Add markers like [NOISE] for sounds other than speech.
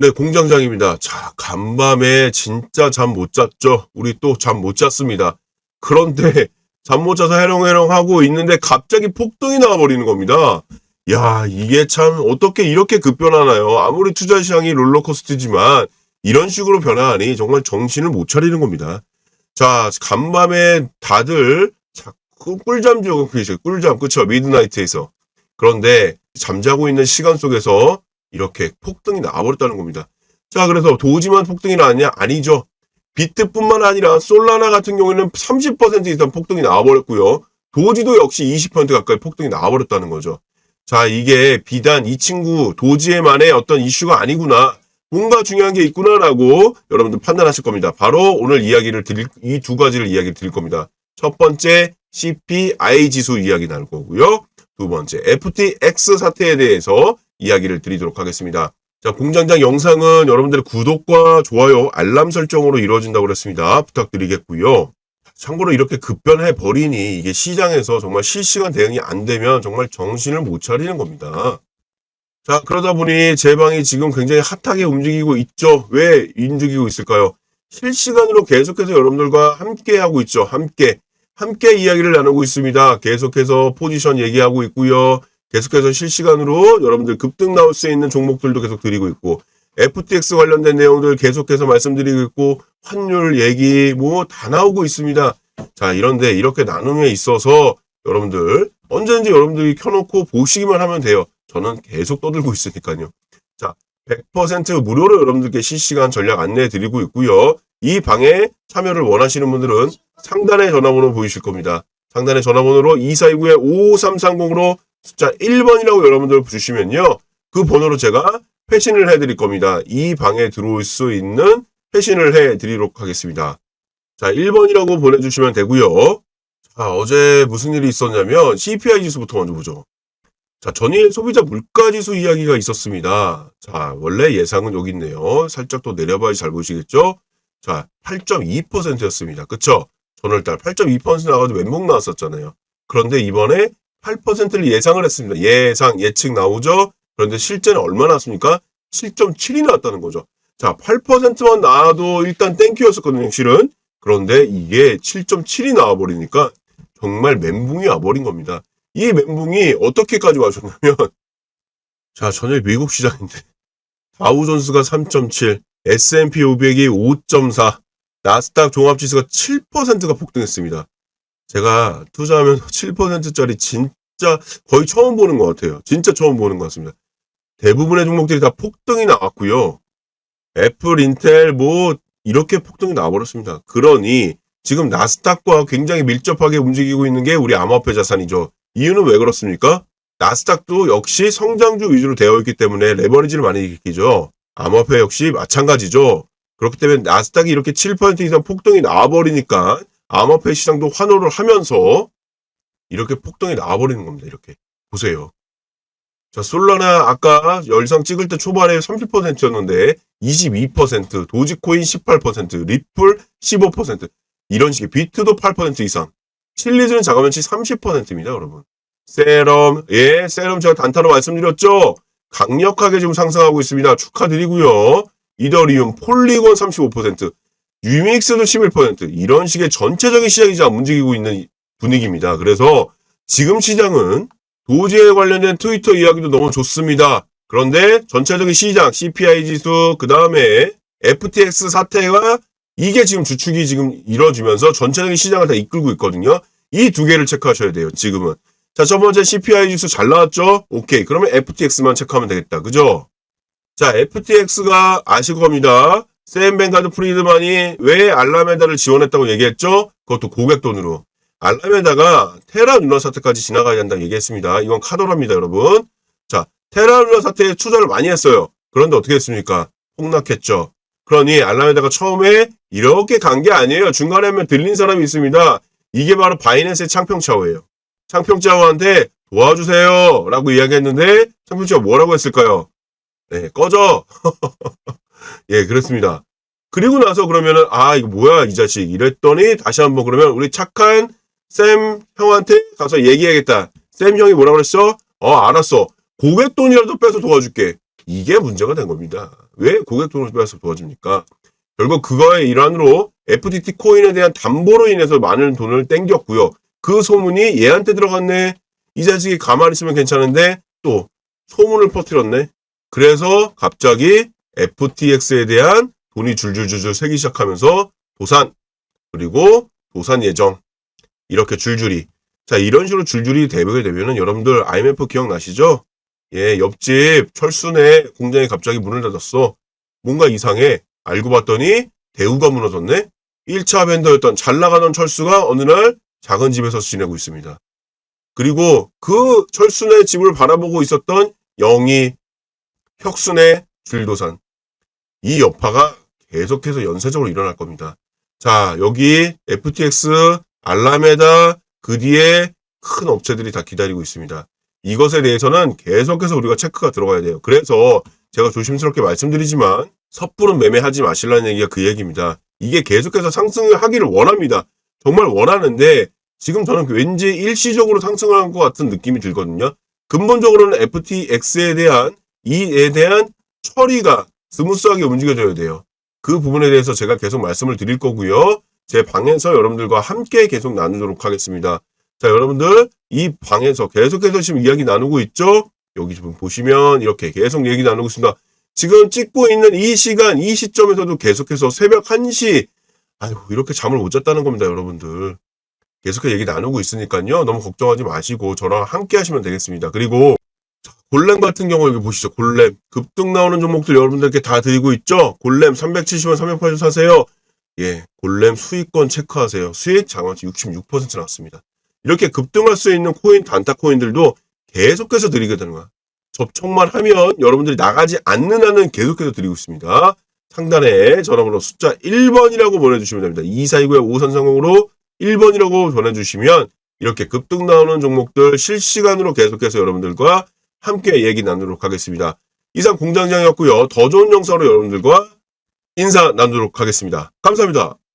네, 공장장입니다. 자, 간밤에 진짜 잠 못 잤죠? 우리 또 잠 못 잤습니다. 그런데 [LAUGHS] 잠 못 자서 해롱해롱 하고 있는데 갑자기 폭등이 나와버리는 겁니다. 야, 이게 참 어떻게 이렇게 급변하나요? 아무리 투자 시장이 롤러코스터지만 이런 식으로 변화하니 정말 정신을 못 차리는 겁니다. 자, 간밤에 다들 자꾸 꿀잠 주고 계세요. 꿀잠, 그쵸? 미드나이트에서. 그런데 잠자고 있는 시간 속에서 이렇게 폭등이 나와버렸다는 겁니다. 자, 그래서 도지만 폭등이 나왔냐? 아니죠. 비트뿐만 아니라 솔라나 같은 경우에는 30% 이상 폭등이 나와버렸고요. 도지도 역시 20% 가까이 폭등이 나와버렸다는 거죠. 자, 이게 비단 이 친구 도지에만의 어떤 이슈가 아니구나. 뭔가 중요한 게 있구나라고 여러분들 판단하실 겁니다. 바로 오늘 이야기를 드릴, 이 두 가지를 이야기 드릴 겁니다. 첫 번째, CPI 지수 이야기 나눌 거고요. 두 번째, FTX 사태에 대해서 이야기를 드리도록 하겠습니다. 자, 공장장 영상은 여러분들의 구독과 좋아요, 알람 설정으로 이루어진다고 그랬습니다. 부탁드리겠고요. 참고로 이렇게 급변해 버리니 이게 시장에서 정말 실시간 대응이 안 되면 정말 정신을 못 차리는 겁니다. 자, 그러다 보니 제 방이 지금 굉장히 핫하게 움직이고 있죠. 왜 움직이고 있을까요? 실시간으로 계속해서 여러분들과 함께 하고 있죠. 함께. 함께 이야기를 나누고 있습니다. 계속해서 포지션 얘기하고 있고요. 계속해서 실시간으로 여러분들 급등 나올 수 있는 종목들도 계속 드리고 있고 FTX 관련된 내용들 계속해서 말씀드리고 있고 환율 얘기 뭐 다 나오고 있습니다. 자 이런데 이렇게 나눔에 있어서 여러분들 언제든지 여러분들이 켜놓고 보시기만 하면 돼요. 저는 계속 떠들고 있으니까요. 자 100% 무료로 여러분들께 실시간 전략 안내해 드리고 있고요. 이 방에 참여를 원하시는 분들은 상단에 전화번호 보이실 겁니다. 상단에 전화번호로 2429-5330으로 숫자 1번이라고 여러분들 주시면요. 그 번호로 제가 회신을 해드릴 겁니다. 이 방에 들어올 수 있는 회신을 해드리도록 하겠습니다. 자, 1번이라고 보내주시면 되고요. 자, 어제 무슨 일이 있었냐면 CPI 지수부터 먼저 보죠. 자, 전일 소비자 물가 지수 이야기가 있었습니다. 자, 원래 예상은 여기 있네요. 살짝 또 내려봐야 잘 보시겠죠? 자, 8.2%였습니다. 그쵸? 전월달 8.2% 나가지고 멘붕 나왔었잖아요. 그런데 이번에 8%를 예상을 했습니다. 예상, 예측 나오죠? 그런데 실제는 얼마 나왔습니까? 7.7이 나왔다는 거죠. 자, 8%만 나와도 일단 땡큐였었거든요, 실은. 그런데 이게 7.7이 나와버리니까 정말 멘붕이 와버린 겁니다. 이 멘붕이 어떻게까지 와줬냐면, [LAUGHS] 자, 전일 미국 시장인데, 다우존스가 3.7, S&P 500이 5.4, 나스닥 종합지수가 7%가 폭등했습니다. 제가 투자하면서 [LAUGHS] 7%짜리 진짜 거의 처음 보는 것 같아요. 진짜 처음 보는 것 같습니다. 대부분의 종목들이 다 폭등이 나왔고요. 애플, 인텔 뭐 이렇게 폭등이 나와버렸습니다. 그러니 지금 나스닥과 굉장히 밀접하게 움직이고 있는 게 우리 암호화폐 자산이죠. 이유는 왜 그렇습니까? 나스닥도 역시 성장주 위주로 되어 있기 때문에 레버리지를 많이 일으키죠. 암호화폐 역시 마찬가지죠. 그렇기 때문에 나스닥이 이렇게 7% 이상 폭등이 나와버리니까 암호화폐 시장도 환호를 하면서 이렇게 폭등이 나와버리는 겁니다. 이렇게 보세요. 자, 솔라나 아까 열상 찍을 때 초반에 30%였는데 22%, 도지코인 18%, 리플 15%, 이런 식의 비트도 8% 이상, 칠리즈는 자가면치 30%입니다, 여러분. 세럼, 예, 세럼 제가 단타로 말씀드렸죠? 강력하게 지금 상승하고 있습니다. 축하드리고요. 이더리움, 폴리곤 35%, 유믹스도 11% 이런 식의 전체적인 시장이 지금 움직이고 있는 분위기입니다. 그래서 지금 시장은 도지에 관련된 트위터 이야기도 너무 좋습니다. 그런데 전체적인 시장, CPI 지수, 그 다음에 FTX 사태가 이게 지금 주축이 지금 이뤄지면서 전체적인 시장을 다 이끌고 있거든요. 이 두 개를 체크하셔야 돼요. 지금은. 자, 첫 번째 CPI 지수 잘 나왔죠? 오케이. 그러면 FTX만 체크하면 되겠다. 그죠? 자, FTX가 아실 겁니다. 샘 뱅가드 프리드만이 왜 알라메다를 지원했다고 얘기했죠? 그것도 고객 돈으로. 알라메다가 테라 누나 사태까지 지나가야 한다고 얘기했습니다. 이건 카더라입니다, 여러분. 자, 테라 누나 사태에 투자를 많이 했어요. 그런데 어떻게 했습니까? 폭락했죠. 그러니 알라메다가 처음에 이렇게 간 게 아니에요. 중간에 하면 들린 사람이 있습니다. 이게 바로 바이낸스의 창평차오예요. 창평차오한테 도와주세요. 라고 이야기했는데 창평차오 뭐라고 했을까요? 네, 꺼져. [LAUGHS] 예, 그렇습니다. 그리고 나서 그러면은, 아, 이거 뭐야, 이 자식. 이랬더니, 다시 한번 그러면, 우리 착한 쌤 형한테 가서 얘기해야겠다. 쌤 형이 뭐라 그랬어? 어, 알았어. 고객 돈이라도 빼서 도와줄게. 이게 문제가 된 겁니다. 왜 고객 돈을 빼앗아 도와줍니까? 결국 그거의 일환으로 FTT 코인에 대한 담보로 인해서 많은 돈을 땡겼고요. 그 소문이 얘한테 들어갔네. 이 자식이 가만히 있으면 괜찮은데 또 소문을 퍼뜨렸네. 그래서 갑자기 FTX에 대한 돈이 줄줄줄줄 새기 시작하면서 도산 그리고 도산 예정 이렇게 줄줄이 자 이런 식으로 줄줄이 되게 되면은 여러분들 IMF 기억나시죠? 예 옆집 철순의 공장이 갑자기 문을 닫았어. 뭔가 이상해. 알고 봤더니 대우가 무너졌네. 1차 벤더였던 잘 나가던 철수가 어느 날 작은 집에서 지내고 있습니다. 그리고 그 철순의 집을 바라보고 있었던 영희, 혁순의 줄도산. 이 여파가 계속해서 연쇄적으로 일어날 겁니다. 자, 여기 FTX, 알라메다, 그 뒤에 큰 업체들이 다 기다리고 있습니다. 이것에 대해서는 계속해서 우리가 체크가 들어가야 돼요. 그래서 제가 조심스럽게 말씀드리지만 섣부른 매매하지 마시라는 얘기가 그 얘기입니다. 이게 계속해서 상승을 하기를 원합니다. 정말 원하는데 지금 저는 왠지 일시적으로 상승을 한것 같은 느낌이 들거든요. 근본적으로는 FTX에 대한 이에 대한 처리가 스무스하게 움직여져야 돼요. 그 부분에 대해서 제가 계속 말씀을 드릴 거고요. 제 방에서 여러분들과 함께 계속 나누도록 하겠습니다. 자, 여러분들 이 방에서 계속해서 지금 이야기 나누고 있죠? 여기 지금 보시면 이렇게 계속 얘기 나누고 있습니다. 지금 찍고 있는 이 시간, 이 시점에서도 계속해서 새벽 1시, 아유, 이렇게 잠을 못 잤다는 겁니다, 여러분들. 계속해서 얘기 나누고 있으니까요. 너무 걱정하지 마시고 저랑 함께 하시면 되겠습니다. 그리고 자, 골렘 같은 경우 여기 보시죠. 골렘. 급등 나오는 종목들 여러분들께 다 드리고 있죠? 골렘 370원, 380원 사세요. 예, 골렘 수익권 체크하세요. 수익 장어치 66% 나왔습니다. 이렇게 급등할 수 있는 코인, 단타 코인들도 계속해서 드리게 되는 거야. 접촉만 하면 여러분들이 나가지 않는 한은 계속해서 드리고 있습니다. 상단에 전화번호 숫자 1번이라고 보내주시면 됩니다. 2429의 5선상공으로 1번이라고 보내주시면 이렇게 급등 나오는 종목들 실시간으로 계속해서 여러분들과 함께 얘기 나누도록 하겠습니다. 이상 공장장이었고요. 더 좋은 영상으로 여러분들과 인사 나누도록 하겠습니다. 감사합니다.